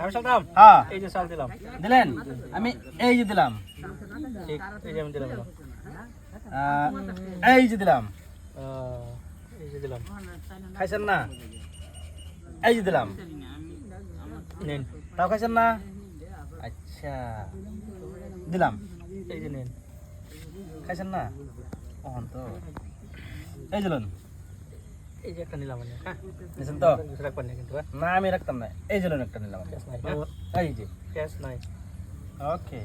আমি সালতাম হ্যাঁ। এই যে সাল দিলাম। দিলেন? আমি এই যে দিলাম। ঠিক এই যে আমি দিলাম এই যে দিলাম। এই যে দিলাম। খাইছেন না? এই যে দিলাম। নেন। তাও খাইছেন না? আচ্ছা। দিলাম। এই যে নেন। খাইছেন না? কখন তো। এই দিলেন। এই যে একটা নিলাম আমি হ্যাঁ? নিছেন তো? কিছু রাখবেন না কিন্তু হ্যাঁ? না আমি রাখতাম না এই দিলেন একটা নিলাম। ক্যাশ নাই হ্যাঁ? এই যে। ক্যাশ নাই। ওকে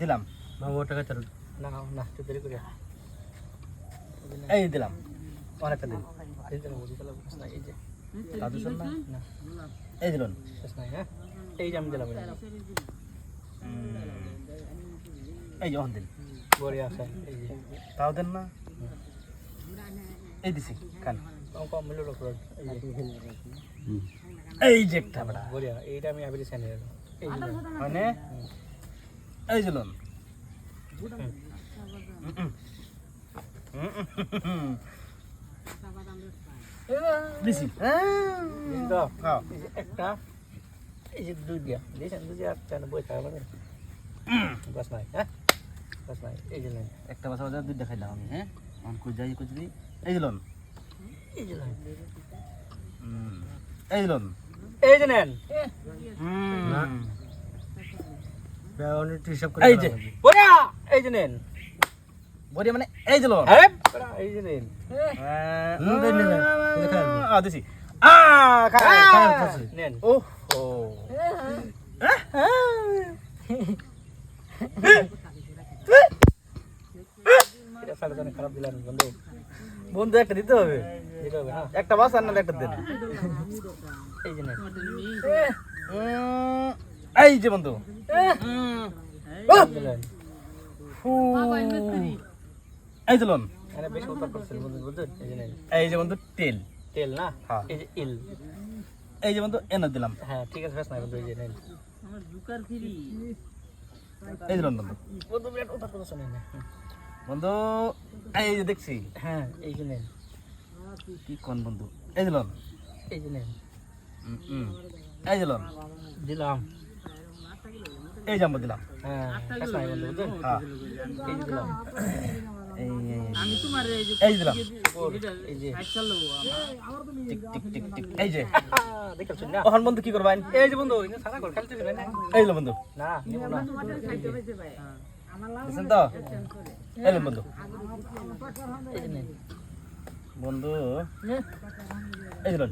দিলাম। বাবু টাকা চালু না না একটু দেরি করে এই দিলাম। অনেকটা দিন বুঝি এই যে দাদু শোন না? না। এই দিলেন। ক্যাশ নাই হ্যাঁ? এই যে আমি দিলাম এই যে। এই দিন। বড়ি আছে এই যে। তাও দেন না? এই দিছি কান কম কম মিলো লোক এই যে একটা বড়া। বড়িয়া এইটা আমি আবির সেনে এই মানে এই দিছি। একটা এই যে দুই দিয়া দিয়েছেন দুই চান বই থাকা বাস নাই হ্যাঁ? বাস নাই এই যে নেন একটা বাসা বাজার দুইটা খাইলাম আমি হ্যাঁ? কই যাই কই দিই এই দিলেন এই দিলেন এই যে নেন। এই যে। বড়িয়া এই যে নেন। বড়ি মানে এই দিলেন বড়া, এই যে নেন। আ দিছি। আ খাই নেন। ওহো। এটা জানে খারাপ দিলেন বন্ধু বন্ধু একটা দিতে হবে। দিতে হবে হ্যাঁ? একটা বাস আর না একটা দেন। এই যে এই যে বন্ধু। এই দিলেন আরে উত্তর করছেন বন্ধু বুঝলেন এই যে এই যে বন্ধু তেল। তেল না? হ্যাঁ। এই যে ইল। এই যে বন্ধু এনে দিলাম। হ্যাঁ ঠিক আছে বেশ নাই বন্ধু এই যে নেন। এই দিলেন বন্ধু। বন্ধু বিরাট উত্তর করছেন এই নেন। বন্ধু এই যে দেখছি হ্যাঁ এই যে নেন কি কোন বন্ধু এই দিলেন এই যে নেন। এই দিলেন দিলাম এই যে আমরা দিলাম হ্যাঁ হ্যাঁ এই যে দিলাম এই এই, এই যে দিলাম এই যে টিক টিক টিক টিক এই যে দেখেছেন না বন্ধু কি করবেন এই যে বন্ধু সারা খেলতে এই লো না না যে নেন বন্ধু। এই দিলেন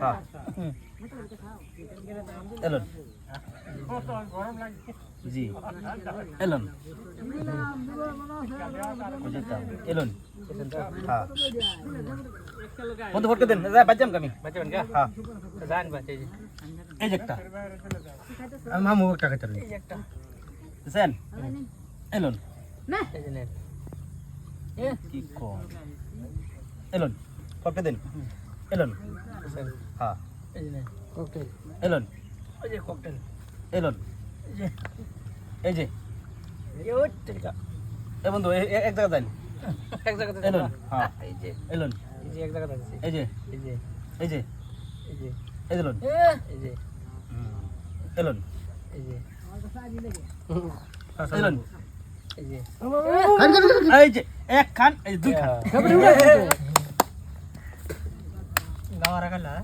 হ্যাঁ। এলন জি। এলন এলন হ্যাঁ। বন্ধু ফটকে দেন। বাজাম কামি বাঁচবেন কা হ্যাঁ। জান বাঁচে এই একটা। মামু একটা খেতে এই একটা। বুঝছেন এলন নেন কি কম এলন ফটকে দেন। এলন। হ্যাঁ। ককটেল এলন। এই যে ককটেল এলন। এই যে। এ বন্ধু এ- এ- এক জায়গা দেন। এক এলন হ্যাঁ। এই যে। এলন। এই যে এক জায়গাতে আছে। এই যে। এই যে। এই যে। এই যে। এই দিলন এই যে। এলন। এই যে। এলন। এই যে এক খান দুই খান। রাখালা